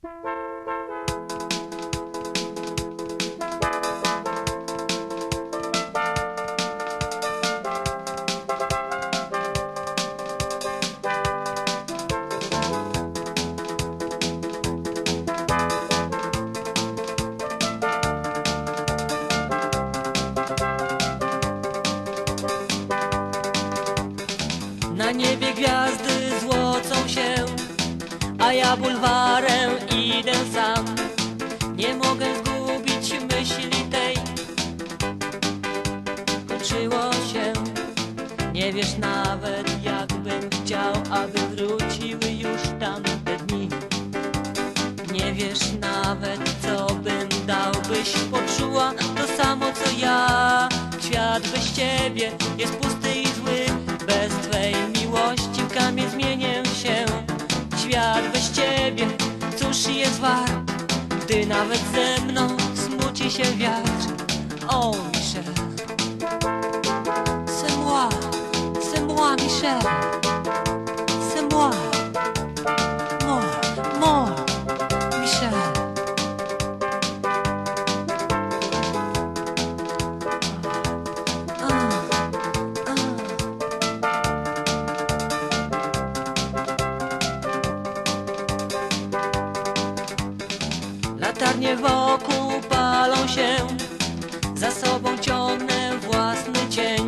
На небе звезды. Ja bulwarem idę sam. Nie mogę zgubić myśli tej. Kończyło się, nie wiesz nawet jakbym chciał, aby wróciły już tamte dni. Nie wiesz nawet co bym dał, byś poczuła to samo co ja. Świat bez ciebie jest pusty jest wart, gdy nawet ze mną smuci się wiatr. O, Michel, c'est moi, c'est moi, Michel, Latarnie wokół palą się, za sobą ciągnę własny cień.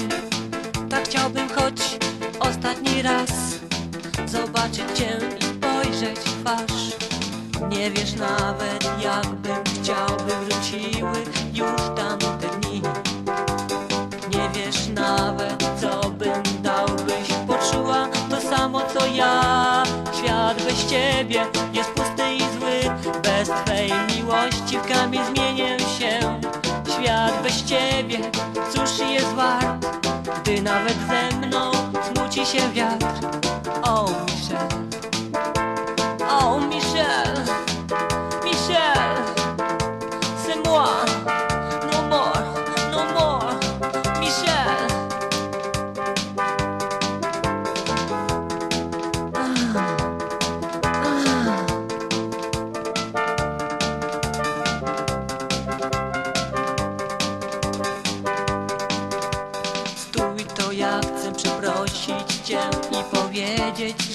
Tak chciałbym choć ostatni raz zobaczyć cię i spojrzeć w twarz. Nie wiesz nawet jakbym chciał, by wróciły już tamte dni. Nie wiesz nawet co bym dał, byś poczuła to samo co ja. Świat bez ciebie jest pusty i zły, bez twej miłości w zmienię się. Świat bez ciebie, cóż jest wart, gdy nawet ze mną smuci się wiatr. O, Michel,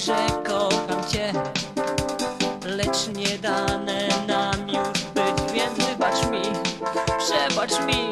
że kocham cię. Lecz nie dane nam już być, więc wybacz mi, przebacz mi